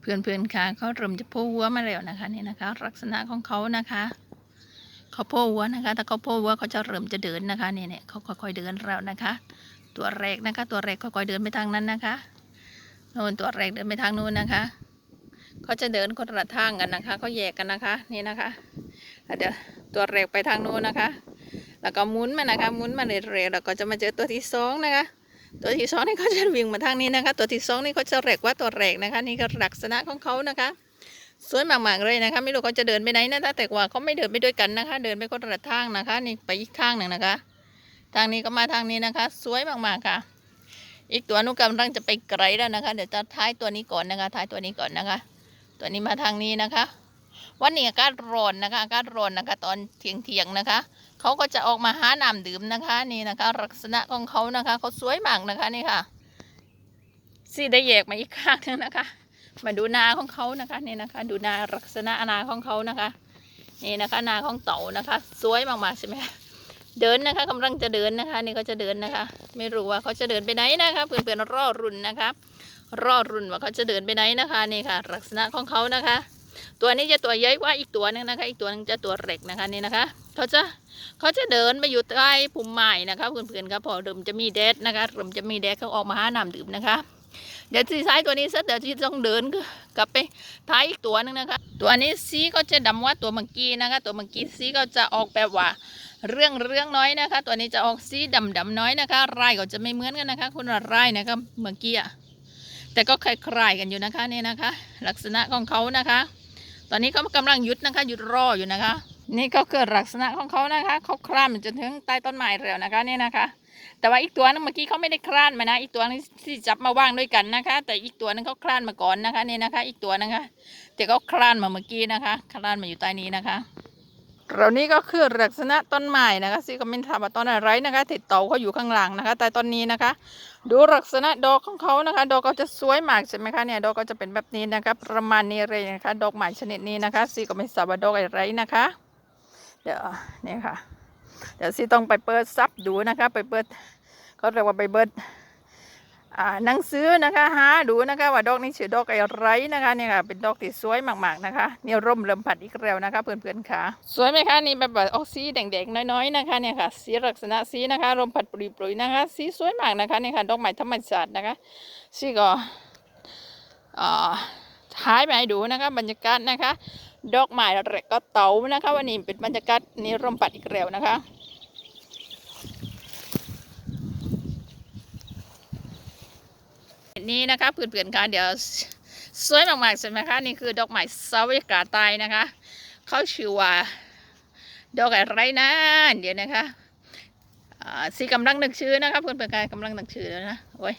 เพื่อนเพื่อนๆค่ะเขาเริ่มจะโผล่หัวมาแล้วนะคะนี่นะคะ ลักษณะของเขานะคะเขาโผล่หัวนะคะถ้าเขาโผล่หัวเขาจะเริ่มจะเดินนะคะนี่เนี่ยเขาค่อยๆเดินแล้วนะคะ ตัวแรกนะคะ ตัวแรกค่อยๆเดินไปทางนั้นนะคะโน่นตัวแรกเดินไปทางนู้นนะคะเขาจะเดินคนละทางกันนะคะเขาแยกกันนะคะนี่นะคะเดี๋ยวตัวแรกไปทางนู้นนะคะ แล้วก็หมุนมานะคะหมุนมาเรื่อยๆแล้วก็จะมาเจอตัวที่สองนะคะ ตัวที่สองนี่เขาจะวิ่งมาทางนี้นะคะ ตัวที่สองนี่เขาจะแรกกว่าตัวแรกนะคะ นี่ก็ลักษณะของเขานะคะสวยมากๆเลยนะคะ ไม่รู้เขาจะเดินไปไหนนะแต่ว่าเขาไม่เดินไปด้วยกันนะคะ เดินไปคนละทางนะคะ นี่ไปอีกทางหนึ่งนะคะ ทางนี้ก็มาทางนี้นะคะ สวยมากๆค่ะ อีกตัวนุกำลังจะไปไกลแล้วนะคะ เดี๋ยวจะท้ายตัวนี้ก่อนนะคะ ท้ายตัวนี้ก่อนนะคะ ตัวนี้มาทางนี้นะคะ วันนี้อากาศร้อนนะคะอากาศร้อนนะคะ ตอนเที่ยงเที่ยงนะคะเขาก็จะออกมาหาน้ำดื่มนะคะ นี่นะคะ ลักษณะของเขานะคะเขาสวยมากนะคะนี่ค่ะสีได้แยกมาอีกข้างนึงนะคะ มาดูนาของเขานะคะนี่นะคะ ดูนาลักษณะนาของเขานะคะ นี่นะคะ นาของเต่านะคะ สวยมากๆใช่ไหมเดินนะคะกำลังจะเดินนะคะ นี่เขาจะเดินนะคะ ไม่รู้ว่าเขาจะเดินไปไหนนะคะเพื่อนๆรอรุ่นนะคะรอรุ่นว่าเขาจะเดินไปไหนนะคะ นี่ค่ะ ลักษณะของเขานะคะ ตัวนี้จะตัวใหญ่กว่าอีกตัวหนึงนะคะ อีกตัวหนึงจะตัวเล็กนะคะนี่นะคะเขาจะเขาจะเดินไปอยู่ใต้พุ่มไม้นะคะเพื่อนๆครับพอเดิมจะมีแดดนะคะเดิมจะมีแดดเขาออกมาหาน้ำดื่มนะคะเดี๋ยวที่ท้ายตัวนี้สักเดี๋ยวที่ต้องเดินกลับไปท้ายอีกตัวหนึงนะคะ ตัวนี้สีก็จะดำกว่าตัวเมื่อกี้นะคะ ตัวเมื่อกี้สีก็จะออกแบบว่า เรื่องเรื่องน้อยนะคะ ตัวนี้จะออกสีดำดำๆน้อยนะคะลายก็จะไม่เหมือนกันนะคะ คนละลายนะคะเมื่อกี้อะแต่ก็คล้ายๆกันอยู่นะคะนี่นะคะ ลักษณะของเขานะคะ ตอนนี้เขากำลังหยุดนะคะหยุดรออยู่นะคะ นี่ก็คือลักษณะของเขานะคะเขาคลานจนถึงใต้ต้นไม้แล้วนะคะนี่นะคะ แต่ว่าอีกตัวนึงเมื่อกี้เขาไม่ได้คลานมานะ อีกตัวนึงที่จับมาว่างด้วยกันนะคะ แต่อีกตัวนึงเขาคลานมาก่อนนะคะนี่นะคะ อีกตัวนะคะแต่เขาคลานมาเมื่อกี้นะคะ คลานมาอยู่ใต้นี้นะคะ เรานี่ก็คือลักษณะต้นไม้นะคะซีก็ไม่ทราบว่าต้นอะไรนะคะ ติดเต่าเขาอยู่ข้างหลังนะคะ แต่ต้นนี้นะคะ ดูลักษณะดอกของเขานะคะ ดอกเขาจะสวยมากใช่ไหมคะเนี่ยดอกก็จะเป็นแบบนี้นะคะประมาณนี้เลยนะคะ ดอกไม้ชนิดนี้นะคะซีก็ไม่ทราบว่าดอกอะไรนะคะ เดี๋ยวนี่ค่ะ เดี๋ยวซีต้องไปเปิดซับดูนะคะ ไปเปิดเขาเรียกว่าไปเปิด หนังสือนะคะหาดูนะคะว่าดอกนี้ชื่อดอกอะไรนะคะเนี่ยค่ะเป็นดอกที่สวยมากๆนะคะเนี่ยร่มเริ่มผัดอีกแล้วนะคะเพื่อนๆค่ะสวยไหมคะนี่แบบแบบออกสีแดงๆน้อยๆนะคะเนี่ยค่ะสีลักษณะสีนะคะร่มผัดปรุยๆนะคะ สีสวยมากนะคะเนี่ยค่ะดอกไม้ธรรมชาตินะคะซีก็อ่าท้ายไปดูนะคะ บรรยากาศนะคะ ดอกไม้แรกก็เต๋านะคะ วันนี้เป็นบรรยากาศนี้ร่มปัดอีกแล้วนะคะ นี้นะคะเพื่อนๆค่ะเดี๋ยวสวยมากๆใช่ไหมคะนี่คือดอกไม้ซาวิกาตายนะคะเขาชื่อว่าดอกอะไรนะเดี๋ยวนะคะสีกำลังหนึ่งชื่อนะคะเพื่อนๆค่ะกำลังหนึ่งชื่อแล้วนะโอ้ย